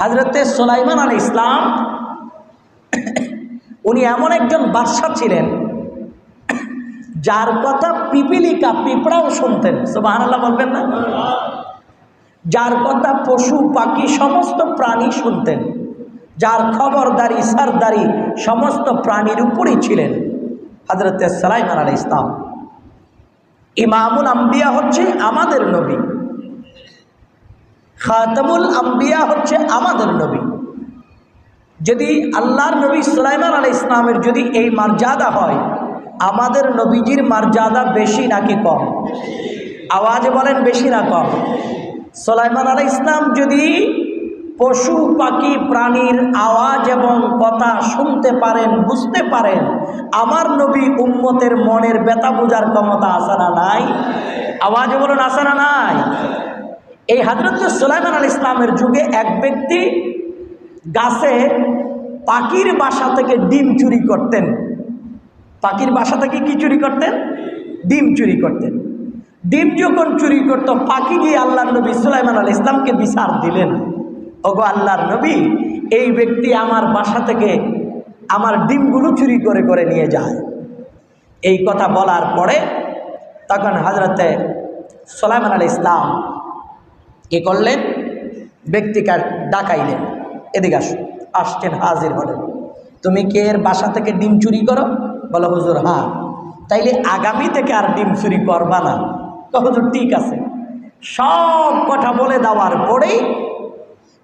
হাজরতে সোলাইমান আল ইসলাম উনি এমন একজন বাদশাহ ছিলেন, যার কথা পিপিলিকা, পিঁপড়াও শুনতেন। সুবহানাল্লাহ বলবেন না? যার কথা পশু, পাখি, সমস্ত প্রাণী শুনতেন। যার খবরদারি সারদারি সমস্ত প্রাণীর উপরই ছিলেন হাজরতে সালাইমান আল ইসলাম ইমামুল আম্বিয়া হচ্ছে আমাদের নবী। খাতামুল আম্বিয়া হচ্ছে আমাদের নবী। যদি আল্লাহর নবী সুলাইমান আলাই ইসলামের যদি এই মর্যাদা হয়, আমাদের নবীজির মর্যাদা বেশি নাকি কম? আওয়াজে বলেন বেশি না কম। সুলাইমান আলাই ইসলাম যদি পশু, পাখি, প্রাণীর আওয়াজ এবং কথা শুনতে পারেন, বুঝতে পারেন, আমার নবী উম্মতের মনের ব্যথা বোঝার ক্ষমতা আসানা নাই? আওয়াজে বলুন আসানা নাই? এই হাজরত সুলাইমান আল ইসলামের যুগে এক ব্যক্তি গাছে পাখির বাসা থেকে ডিম চুরি করতেন। পাখির বাসা থেকে কি চুরি করতেন? ডিম চুরি করতেন। ডিম যখন চুরি করত, পাখি গিয়ে আল্লাহর নবী সুলাইমান আল ইসলামকে বিচার দিলেন। ওগো আল্লাহর নবী, এই ব্যক্তি আমার বাসা থেকে আমার ডিমগুলো চুরি করে করে নিয়ে যায়। এই কথা বলার পরে তখন হজরতে সোলাইমান আল ইসলাম কি করলেন? ব্যক্তিকে ডাকাইলেন। এদিকে আসো আসছেন হাজির হলেন। তুমি কে এর বাসা থেকে ডিম চুরি করো? বলো, হুজুর হ্যাঁ। তাইলে আগামী থেকে আর ডিম চুরি করবা না। হুজুর, ঠিক আছে। সব কথা বলে দেওয়ার পরেই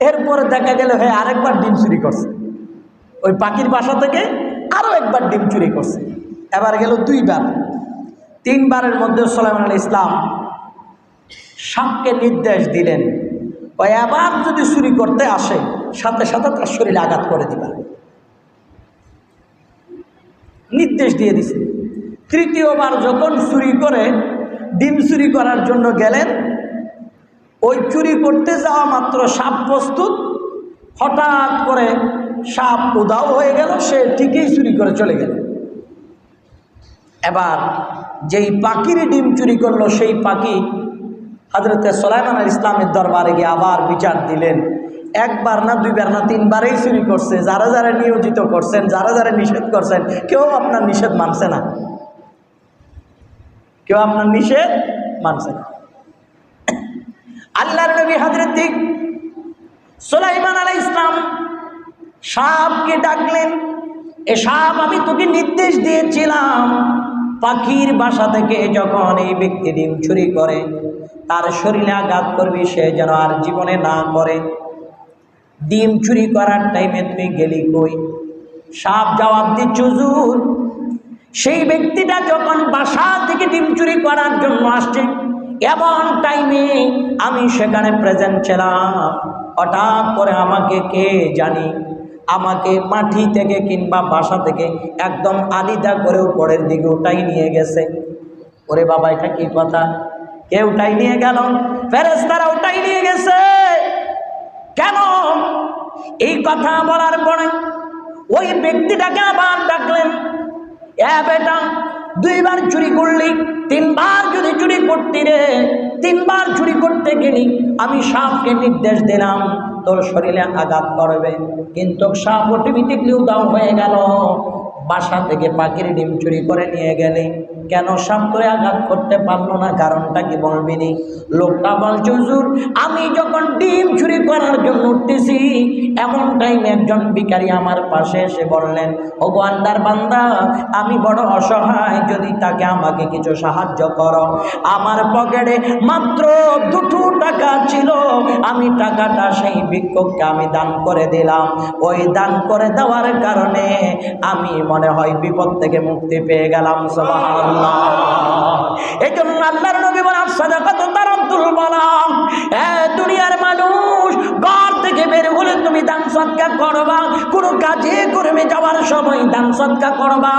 এরপরে দেখা গেল হ্যাঁ আরেকবার ডিম চুরি করছে। ওই পাখির বাসা থেকে আরও একবার ডিম চুরি করছে। এবার গেল দুইবার। তিনবারের মধ্যে সোলাইমান আল ইসলাম সাপকে নির্দেশ দিলেন। ওই আবার যদি চুরি করতে আসে, সাথে সাথে তার শরীরে আঘাত করে দিবা। নির্দেশ দিয়ে দিছে। তৃতীয়বার যখন চুরি করে, ডিম চুরি করার জন্য গেলেন, ওই চুরি করতে যাওয়া মাত্র সাপ প্রস্তুত। হঠাৎ করে সাপ উদাও হয়ে গেল, সে ঠিকই চুরি করে চলে গেল। এবার যেই পাখির ডিম চুরি করল, সেই পাখি হাজরতে সোলাইমান আল ইসলামের দরবারে গিয়ে আবার বিচার দিলেন। একবার না, দুইবার না, তিনবারেই চুরি করছে। যারা যারা নিয়োজিত করছেন, যারা যারা নিষেধ করছেন, কেউ আপনার নিষেধ মানছে না। কেউ আপনার নিষেধ মানছে না। আল্লাহর নবী হাজরত দিক সোলাইমান আলাই ইসলাম সাপকে ডাকলেন, এ সাপ আমি তোকে নির্দেশ দিয়েছিলাম, পাখির বাসা থেকে যখন এই ব্যক্তি ডিম চুরি করে তার শরীরে আঘাত করবি, সে যেন আর জীবনে না করে ডিম চুরি করার টাইমে তুমি গেলি কই? সাপ জবাব দিচ্ছ, হুজুর, সেই ব্যক্তিটা যখন বাসা থেকে ডিম চুরি করার জন্য আসছে, এমন টাইমে আমি সেখানে প্রেজেন্ট ছিলাম। হঠাৎ করে আমাকে কে জানি? আমাকে মাটি থেকে কিংবা বাসা থেকে একদম আলিদা করে উপরের দিকে উঠাই নিয়ে গেছে। ওরে বাবা, এটা কি কথা? কে উঠাই নিয়ে গেল? ফেরেস তারা উঠাই নিয়ে গেছে। কেন? এই কথা বলার পরে ওই ব্যক্তিটাকে আবার ডাকলেন। বেটা, দুইবার চুরি করলি, তিনবার যদি চুরি করতি রে, তিনবার চুরি করতে গেলি, আমি সাপকে নির্দেশ দিলাম, তোর শরীরে আঘাত করবে। কিন্তু সাপ অটোমেটিকলি উদাও হয়ে গেল। বাসা থেকে পাখির ডিম চুরি করে নিয়ে গেলে। কেন করে আঘাত করতে পারল না? কারণটা কি বলবিনি লোকটা বলছে, হুজুর, আমি যখন ডিম চুরি করার জন্য উঠতেছি, এমন টাইমে একজন ভিখারি আমার পাশে এসে বললেন, ও আন্দার বান্দা, আমি বড় অসহায়, যদি তাকে আমাকে কিছু সাহায্য করো। আমার পকেটে মাত্র দুটো টাকা ছিল, আমি টাকাটা সেই ভিক্ষককে আমি দান করে দিলাম। ওই দান করে দেওয়ার কারণে আমি মনে হয় বিপদ থেকে মুক্তি পেয়ে গেলাম, সুবহানাল্লাহ। এই জন্য আল্লাহর নবী বালাম। দুনিয়ার মানুষ ঘর থেকে বের হলে তুমি দান সৎকার করবা। কোনো কাজে কর্মে যাওয়ার সময় দান সৎকার করবা।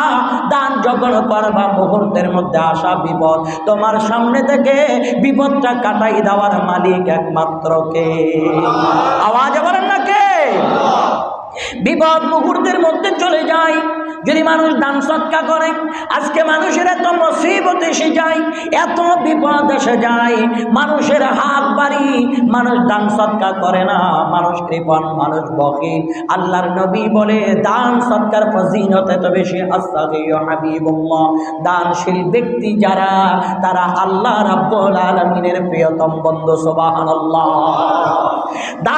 দান যখন করবা মুহূর্তের মধ্যে আসা বিপদ। তোমার সামনে থেকে বিপদটা কাটাই দেওয়ার মালিক একমাত্র কে? আওয়াজ বলেন না কে বিপদ মুহূর্তের মধ্যে চলে যায়। যদি মানুষ দান সৎকা করে, আজকে মানুষের এত মুসিবত এসে যায়, এত বিপদ এসে যায়, মানুষের হাত বাড়ি, মানুষ দান সৎকা করে না, মানুষ কৃপণ, মানুষ বকে আল্লাহর নবী বলে, দান সৎকার ফজিনত এত বেশি হাবিবুল্লাহ। দানশীল ব্যক্তি যারা, তারা আল্লাহ রাব্বুল আলামিনের প্রিয়তম বন্ধু, সুবহানাল্লাহ। দান